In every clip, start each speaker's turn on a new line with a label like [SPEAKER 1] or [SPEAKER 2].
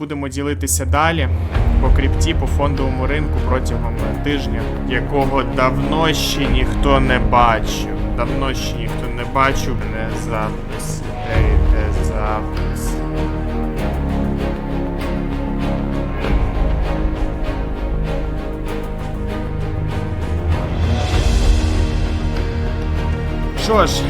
[SPEAKER 1] будемо ділитися далі по крипті, по фондовому ринку протягом тижня, якого давно ще ніхто не бачив. Давно ще ніхто не бачив. Не запис. не йде Що ж,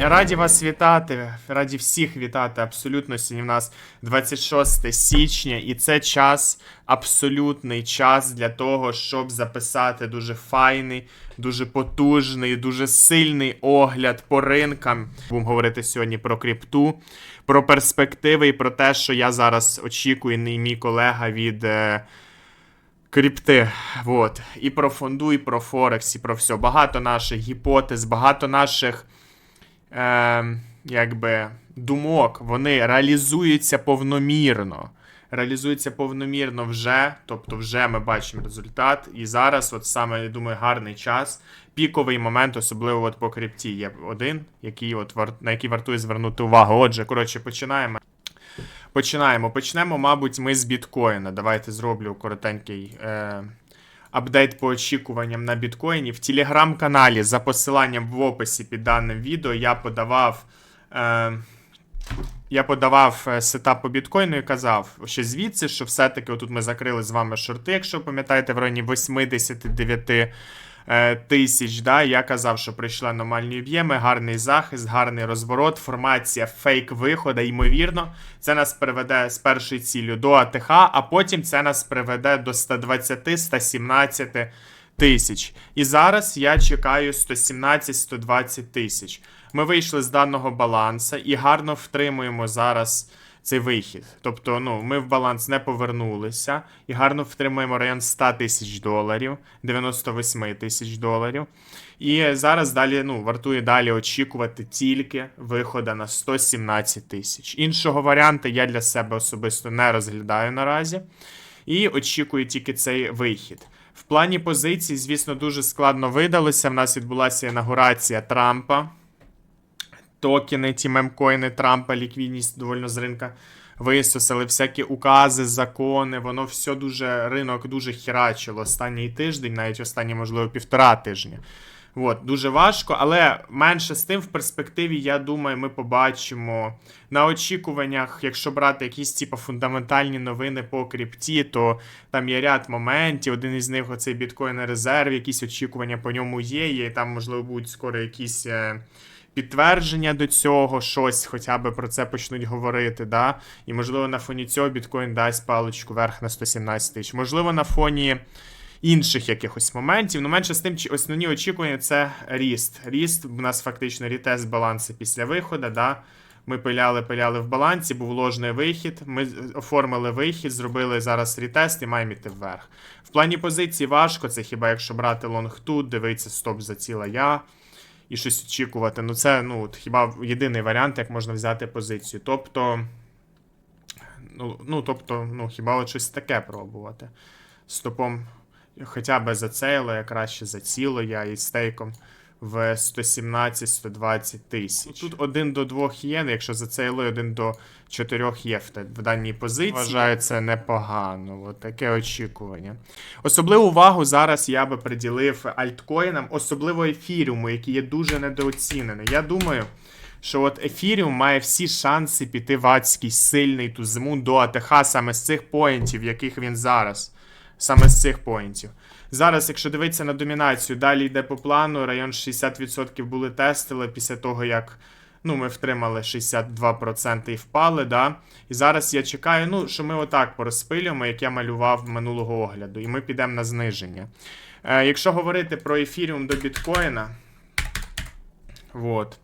[SPEAKER 1] раді вас вітати, раді всіх вітати. Абсолютно сьогодні в нас 26 січня, і це час, абсолютний час для того, щоб записати дуже файний, дуже потужний, дуже сильний огляд по ринкам. Будемо говорити сьогодні про крипту, про перспективи і про те, що я зараз очікую, і мій колега від. Крипти. Вот. І про фонду, і про Форекс, і про все. Багато наших гіпотез, багато наших е, якби, думок, вони реалізуються повномірно. Реалізуються повномірно вже, тобто вже ми бачимо результат. І зараз, от саме, я думаю, гарний час. Піковий момент, особливо от по крипті, є один, який от на який вартує звернути увагу. Отже, коротше, починаємо. Починаємо. Почнемо, мабуть, ми з біткоїна. Давайте зроблю коротенький е, апдейт по очікуванням на біткоїні. В телеграм-каналі за посиланням в описі під даним відео я подавав. Е, я подавав е, сетап по біткоїну і казав, що звідси, що все-таки отут ми закрили з вами шорти, якщо пам'ятаєте, в районі 89 е, тисяч. Да? Я казав, що прийшли аномальні об'єми, гарний захист, гарний розворот, формація фейк виходу. Ймовірно, це нас приведе з першої цілі до АТХ, а потім це нас приведе до 120-117 тисяч. І зараз я чекаю 117-120 тисяч. Ми вийшли з даного баланса і гарно втримуємо зараз цей вихід. Тобто, ну, ми в баланс не повернулися і гарно втримуємо район 100 тисяч доларів, 98 тисяч доларів. І зараз далі, ну, вартує далі очікувати тільки виходу на 117 тисяч. Іншого варіанту я для себе особисто не розглядаю наразі. І очікую тільки цей вихід. В плані позицій, звісно, дуже складно видалося. В нас відбулася інаугурація Трампа токени, ті мемкоїни Трампа, ліквідність довольно з ринка висосали, всякі укази, закони, воно все дуже, ринок дуже херачило останній тиждень, навіть останні, можливо, півтора тижня. От, дуже важко, але менше з тим, в перспективі, я думаю, ми побачимо на очікуваннях, якщо брати якісь типу, фундаментальні новини по крипті, то там є ряд моментів. Один із них оцей біткоін резерв, якісь очікування по ньому є. І там, можливо, будуть скоро якісь. Підтвердження до цього, щось хоча б про це почнуть говорити. да? І, можливо, на фоні цього біткоін дасть паличку вверх на 117 тисяч. Можливо, на фоні інших якихось моментів. Ну, менше з тим, чи- основні очікування це ріст. Ріст у нас фактично рітест балансу після виходу. Да? Ми пиляли, пиляли в балансі, був ложний вихід. Ми оформили вихід, зробили зараз рітест і маємо йти вверх. В плані позиції важко, це хіба якщо брати лонг тут, дивитися стоп за ціла я і щось очікувати. Ну, це ну, от, хіба єдиний варіант, як можна взяти позицію. Тобто, ну, ну, тобто, ну, хіба от щось таке пробувати. Стопом хоча б за цейло, я краще за ціло я і стейком в 117-120 тисяч. Тут один до двох є, якщо за цейло один до чотирьох є в, даній позиції. Вважаю, це непогано. От таке очікування. Особливу увагу зараз я би приділив альткоїнам, особливо ефіріуму, який є дуже недооцінений. Я думаю. Що от Ефіріум має всі шанси піти в адський сильний ту зиму до АТХ саме з цих поінтів, яких він зараз. Саме з цих поінтів. Зараз, якщо дивитися на домінацію, далі йде по плану. Район 60% були тестили після того, як ну, ми втримали 62% і впали. Да? І зараз я чекаю, ну, що ми отак порозпилюємо, як я малював минулого огляду, і ми підемо на зниження. Е, якщо говорити про ефіріум до біткоїна, вот.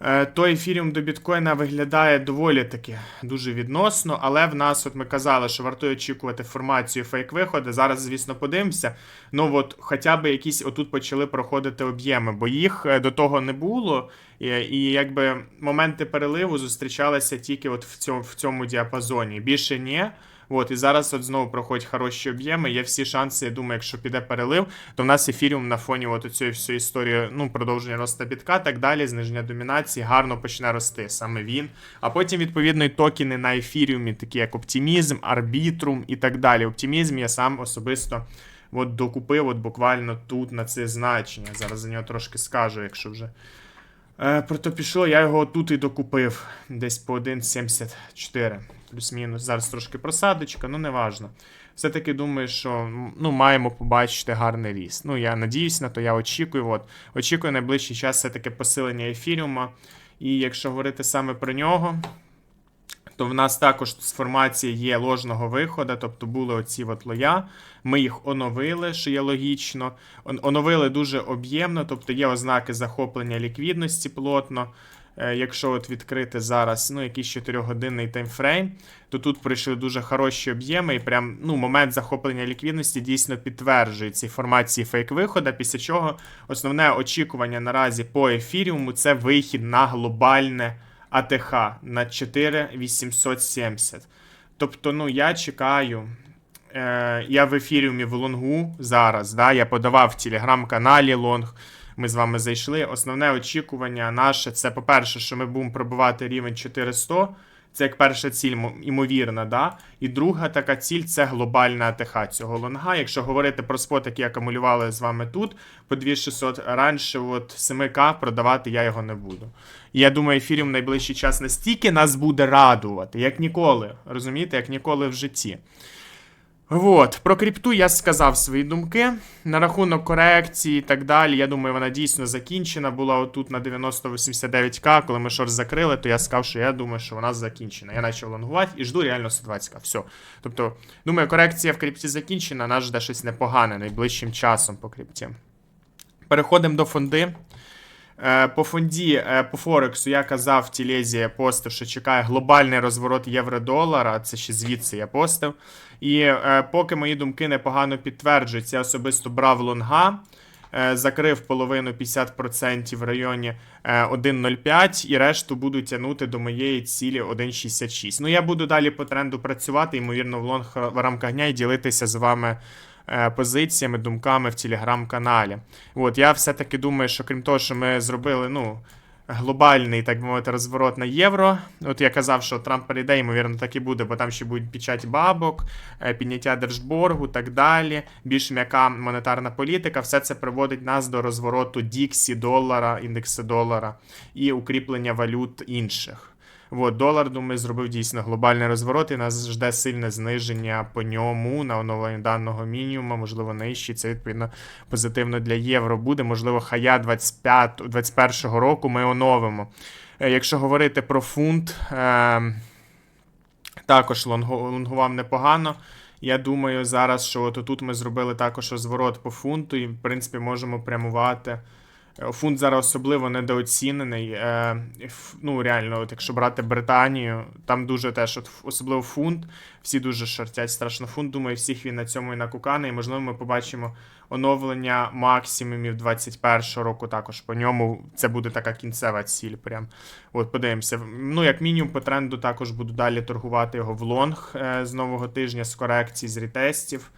[SPEAKER 1] Е, То ефіріум до біткоїна виглядає доволі таки дуже відносно, але в нас, от ми казали, що вартує очікувати формацію фейк-виходу. Зараз, звісно, подивимося. Ну от хоча б якісь отут почали проходити об'єми, бо їх е, до того не було. І, і якби моменти переливу зустрічалися тільки от в цьому, в цьому діапазоні. Більше ні. От, і зараз от знову проходять хороші об'єми. Є всі шанси, я думаю, якщо піде перелив, то в нас ефіріум на фоні от цієї всієї історії, ну, продовження росту бітка, так далі, зниження домінації, гарно почне рости саме він. А потім, відповідно, і токени на ефіріумі, такі як Оптимізм, Арбітрум і так далі. Оптимізм я сам особисто от докупив от буквально тут на це значення. Зараз за нього трошки скажу, якщо вже. Е, Прото пішло, я його тут і докупив. Десь по 1,74. Плюс-мінус. Зараз трошки просадочка, ну неважно. Все-таки думаю, що ну, маємо побачити гарний ріст. Ну, я надіюсь на то, я очікую. От. Очікую найближчий час все-таки посилення ефіріума. І якщо говорити саме про нього, то в нас також з формації є ложного виходу, тобто були оці от лоя. Ми їх оновили, що є логічно. Оновили дуже об'ємно, тобто є ознаки захоплення ліквідності плотно. Е, Якщо от відкрити зараз ну, якийсь 4-годинний таймфрейм, то тут прийшли дуже хороші об'єми, і прям ну, момент захоплення ліквідності дійсно підтверджує ці формації фейк-виходу, після чого основне очікування наразі по ефіріуму це вихід на глобальне АТХ на 4870. Тобто, ну, я чекаю. Е, я в ефіріумі в лонгу зараз. Да, я подавав в телеграм-каналі лонг. Ми з вами зайшли. Основне очікування наше це, по-перше, що ми будемо пробувати рівень 400. Це як перша ціль, мо- імовірна, да? І друга така ціль це глобальна АТХ цього лонга. Якщо говорити про спот, який акумулювали з вами тут, по 2600, раніше от 7К продавати я його не буду. І я думаю, ефіріум в найближчий час настільки нас буде радувати, як ніколи. Розумієте, як ніколи в житті. Вот, про крипту я сказав свої думки. На рахунок корекції і так далі. Я думаю, вона дійсно закінчена. Була отут на 90-89к. Коли ми шорт закрили, то я сказав, що я думаю, що вона закінчена. Я почав лонгувати і жду реально 120к. Все. Тобто, думаю, корекція в крипті закінчена, нас жде щось непогане найближчим часом по крипті. Переходимо до фонди. Е, По фонді, е, по Форексу я казав в Тілезі, постив, що чекає глобальний розворот євро-долара. Це ще звідси я постив. І е, поки мої думки непогано підтверджуються, я особисто брав лонга, закрив половину 50% в районі е, 1.05 і решту буду тягнути до моєї цілі 1.66. Ну я буду далі по тренду працювати, ймовірно, в лонг в рамках дня і ділитися з вами позиціями, думками в телеграм-каналі. От я все-таки думаю, що крім того, що ми зробили, ну. Глобальний, так би мовити, розворот на євро. От я казав, що Трамп перейде, ймовірно, так і буде, бо там ще будуть печать бабок, е, підняття держборгу, так далі. Більш м'яка монетарна політика. Все це приводить нас до розвороту Діксі, долара, індекси долара і укріплення валют інших. От, долар, думаю, зробив дійсно глобальний розворот, і нас жде сильне зниження по ньому на оновлення даного мінімуму, можливо, нижче. Це відповідно позитивно для євро буде. Можливо, хая 25 21 року ми оновимо. Е, Якщо говорити про фунт, е, також лонгу- лонгував непогано. Я думаю зараз, що от тут ми зробили також розворот по фунту, і, в принципі, можемо прямувати. Фунт зараз особливо недооцінений. Е, ну, реально, от якщо брати Британію, там дуже теж, от, особливо фунт, всі дуже шортять страшно фунт. Думаю, всіх він на цьому і накукане. І можливо, ми побачимо оновлення максимумів 21 року. Також по ньому це буде така кінцева ціль. Прям. От, подивимося. Ну, як мінімум, по тренду також буду далі торгувати його в лонг е, з нового тижня, з корекцій, з ретестів.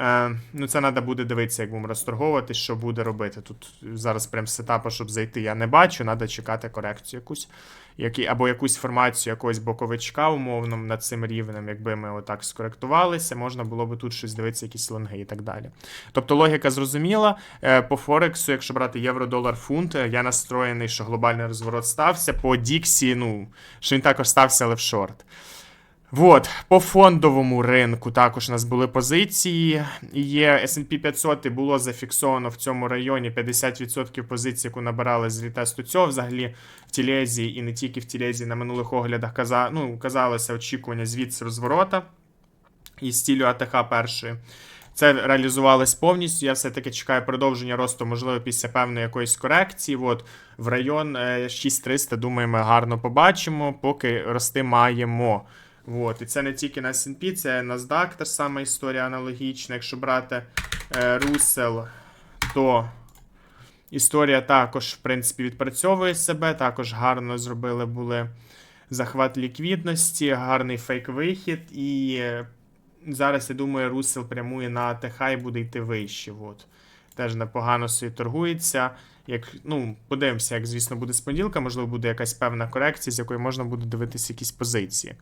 [SPEAKER 1] Е, ну, це треба буде дивитися, як будемо розторговувати, що буде робити. Тут зараз прям сетапу, щоб зайти, я не бачу. Треба чекати корекцію якусь. Які, або якусь формацію якогось боковичка умовно над цим рівнем, якби ми отак скоректувалися, можна було би тут щось дивитися, якісь лонги і так далі. Тобто логіка зрозуміла. Е, По Форексу, якщо брати євро, долар, фунт, е, я настроєний, що глобальний розворот стався. По Діксі, ну, що він також стався, але в шорт. Вот, по фондовому ринку також у нас були позиції. Є S&P 500 і було зафіксовано в цьому районі 50% позицій, яку набирали з рітесту цього. Взагалі в Тілезі і не тільки в Тілезі на минулих оглядах каза, ну, казалося очікування звідси розворота і стілю АТХ першої. Це реалізувалось повністю. Я все-таки чекаю продовження росту, можливо, після певної якоїсь корекції. От в район е, 6300, думаю, ми гарно побачимо, поки рости маємо. От, і це не тільки на S&P, це NASDAQ, та ж сама історія аналогічна. Якщо брати е, Russell, то історія також, в принципі, відпрацьовує себе. Також гарно зробили були захват ліквідності, гарний фейк-вихід і. е, зараз, я думаю, Русел прямує на АТХ і буде йти вище. От. Теж непогано собі торгується. Як, ну, подивимося, як, звісно, буде з понеділка, можливо, буде якась певна корекція, з якої можна буде дивитися якісь позиції.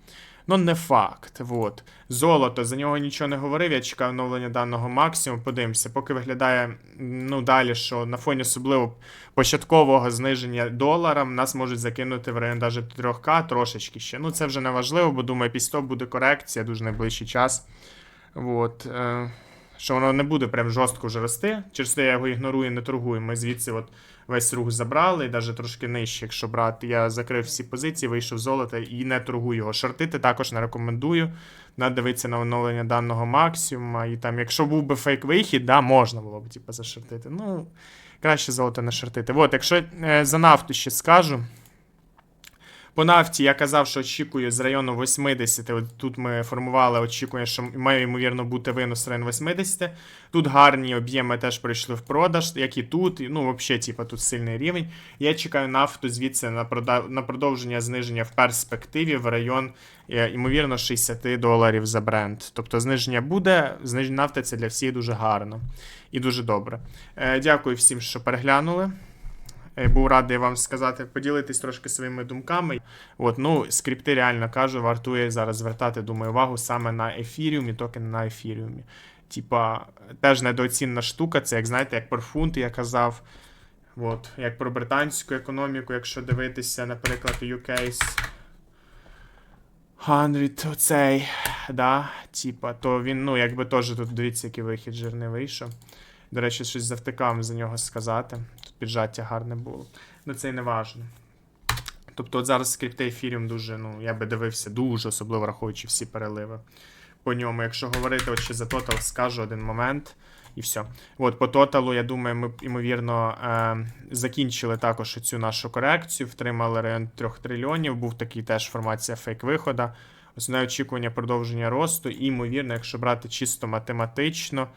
[SPEAKER 1] Ну, не факт. От. Золото, за нього нічого не говорив. Я чекаю оновлення даного максимуму. Подивимося, поки виглядає ну, далі, що на фоні особливо початкового зниження доларом нас можуть закинути в район навіть 3К трошечки ще. Ну, це вже не важливо, бо думаю, після того буде корекція дуже найближчий час. От, е, що воно не буде прям жорстко вже рости. Через те я його ігнорую, не торгую. Ми звідси от весь рух забрали, і навіть трошки нижче, якщо брати. Я закрив всі позиції, вийшов золото і не торгую його. Шортити також не рекомендую. Надо дивитися на оновлення даного максимума. І там, якщо був би фейк вихід, да, можна було б типу, зашортити. Ну, краще золото не шортити. От, якщо е, за нафту ще скажу. По нафті я казав, що очікую з району 80. От тут ми формували очікування, що має ймовірно бути винос район 80. Тут гарні об'єми теж прийшли в продаж, як і тут. Ну, взагалі, типу, тут сильний рівень. Я чекаю нафту звідси на, на продовження зниження в перспективі в район, е, ймовірно, 60 доларів за бренд. Тобто зниження буде, зниження нафти це для всіх дуже гарно і дуже добре. Е, дякую всім, що переглянули. Е, Був радий вам сказати, поділитись трошки своїми думками. От, ну, скрипти реально кажу, вартує зараз звертати, думаю, увагу саме на ефіріумі, токени на ефіріумі. Типа, теж недооцінна штука, це як знаєте, як про фунт я казав. От, як про британську економіку, якщо дивитися, наприклад, UK 100, оцей, да, типа, то він, ну, якби теж тут дивіться, який вихід жирний вийшов. До речі, щось завтикав за нього сказати. Піджаття гарне було. Ну це й не важно. Тобто, от зараз скрипти ефіріум дуже, ну, я би дивився дуже, особливо враховуючи всі переливи по ньому. Якщо говорити от ще за тотал, скажу один момент. І все. От, по тоталу, я думаю, ми, ймовірно, е, закінчили також цю нашу корекцію, втримали район 3 трильйонів. Був такий теж формація фейк-вихода. Основне очікування продовження росту. І, ймовірно, якщо брати чисто математично,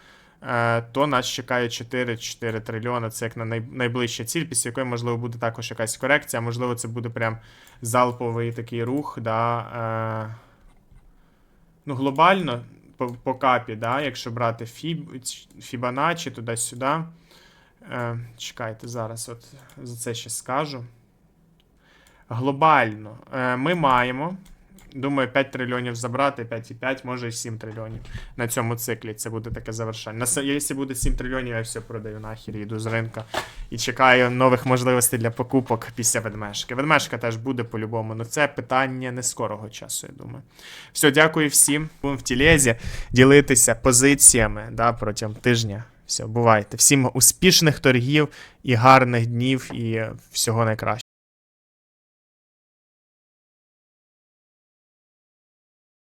[SPEAKER 1] то нас чекає 4-4 трильйона. Це як на найближча ціль, після якої, можливо, буде також якась корекція, можливо, це буде прям залповий такий рух. Да, е, ну, глобально по, по капі, да, якщо брати Фіб, Фібоначчі туди-сюди. Е, чекайте, зараз от за це ще скажу. Глобально е, ми маємо. Думаю, 5 трильйонів забрати, 5,5, може і 7 трильйонів на цьому циклі. Це буде таке завершення. Якщо буде 7 трильйонів, я все продаю нахер, йду з ринка і чекаю нових можливостей для покупок після ведмежки. Ведмежка теж буде по-любому. Ну це питання не скорого часу, я думаю. Все, дякую всім. Будемо в тілезі ділитися позиціями да, протягом тижня. Все, бувайте. Всім успішних торгів і гарних днів, і всього найкращого.